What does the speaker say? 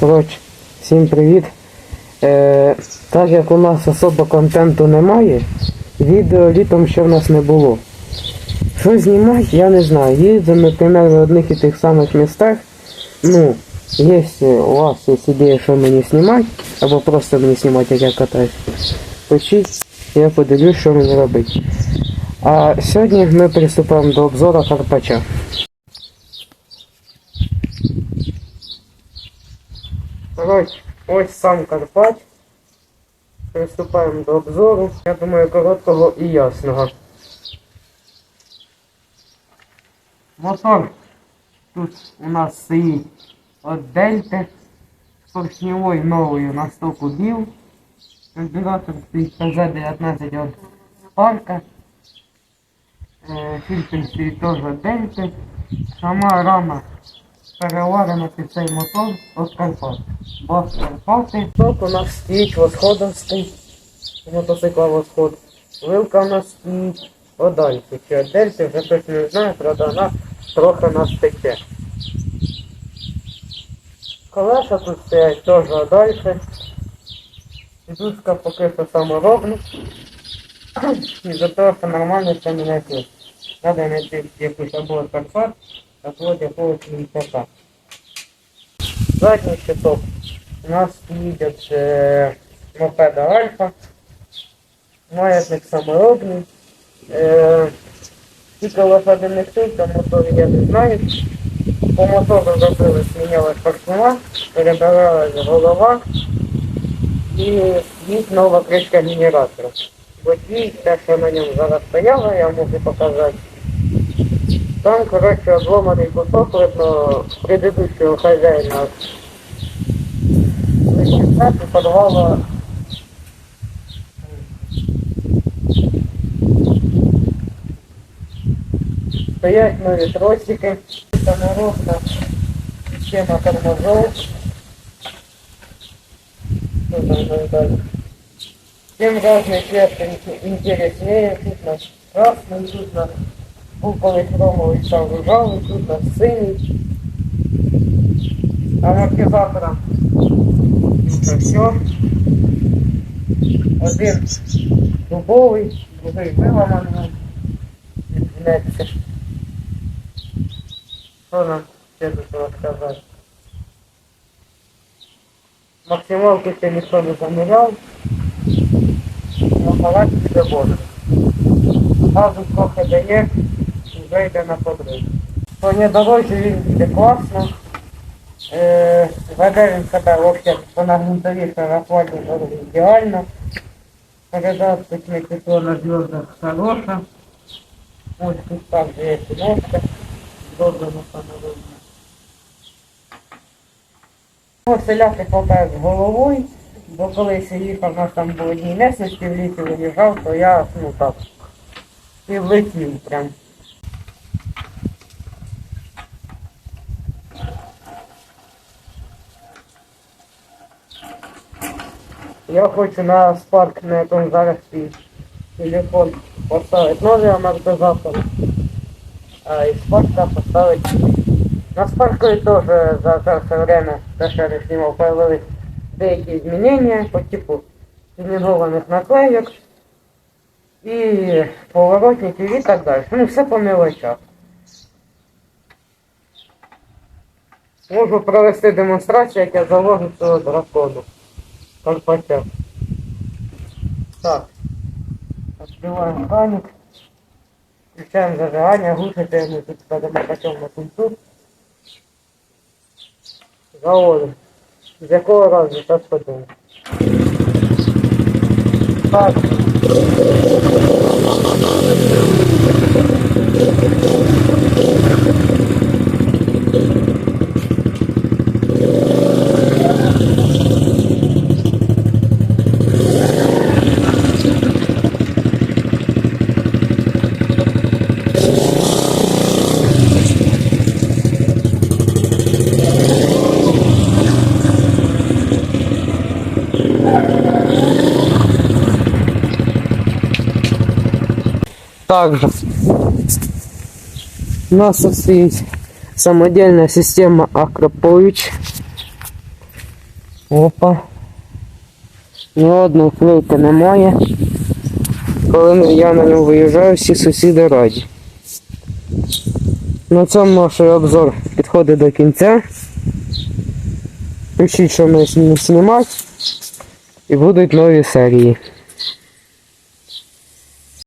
Коротше, всім привіт. Е, так як у нас особо контенту немає, відео літом ще в нас не було. Що знімати, я не знаю. Їздимо, наприклад, в одних і тих самих містах. Ну, якщо у вас є ідея, що мені знімати, або просто мені знімати, як я катаюсь, пишіть, я подивлюсь, що мені робити. А сьогодні ми приступаємо до обзору Карпача. Коротше, ось сам Карпач. Приступаємо до обзору. Я думаю, короткого і ясного. Мотор тут у нас стоїть от дельти з поршневою новою на 100 кубів. Карбюратор стоїть КЗ-19 от Спарка. Е, Фільтр стоїть теж дельти. Сама рама переварена під цей мотор от Карпат. Бо Карпати. Ток у нас стоїть восходовський. Мотоцикла восход. Вилка у нас стоїть подальше. Чи от дельти вже точно не знаю, правда вона трохи нас тече. Колеса тут стоять теж далі. Сідушка поки що саморобна. І за того, що нормально все не знайти. Треба знайти якусь або Карпат, або якогось літака. Задній щиток. У нас їдет е, мопеда Альфа. Маятник саморобний. Е, Скільки лошадиних сил, там моторі я не знаю. По мотору зробили, змінялась поршнева, перебиралась голова і є нова кришка генератора. Бо ті, те, що на ньому зараз стояло, я можу показати. Там, коротше, обломаний кусок, видно, предыдущего хозяина. Вичисати подвала Стоять нові тросики, саморобна система тормозов. Что там наблюдать? Всем разный цвет ин- интереснее. Тут на красный, тут на буковый хромовый стал ржавый, тут на синий. Амортизатором это все. Один дубовий, другий виламаний. Відмінеться. Що нам ще тут розказати? Максималку ще ніхто не заміряв. На палаці забоду. Газу трохи дає, Вже йде на подрив. По недорозі він йде класно. Е, веде він себе взагалі по нагнутові шароплаті ідеально. Передатка тепло на зв'язках хороша. Ось тут так є кнопка. Добре настановлена. Ну, селяти хватає з головою, бо колись я їхав, у нас там були одній місності, в лісі виїжджав, то я, ну так, і влетів прям. Я хочу на спарк, на якому зараз стоїть телефон, поставити новий амортизатор, а из спарка поставить на спарку тоже за то время, то, что я снимал, появились деякі изменения по типу тюнингованных наклеек и поворотників і так далі. Ну, все по мелочах. Можу провести демонстрацію, як я заложу цього дракону. Карпача. Так. Открываем ханик. Включаем зажигание, глушите мы тут когда потом на пульту. Заводим. З якого разу сейчас подумаем. Так. Также у нас тут стоит самодельная система Акропович. Опа. Ні одної флейти немає. Коли я на нього виїжджаю, всі сусіди раді. На цьому наш обзор підходить до кінця. Пишіть, що ми знімати. І будуть нові серії.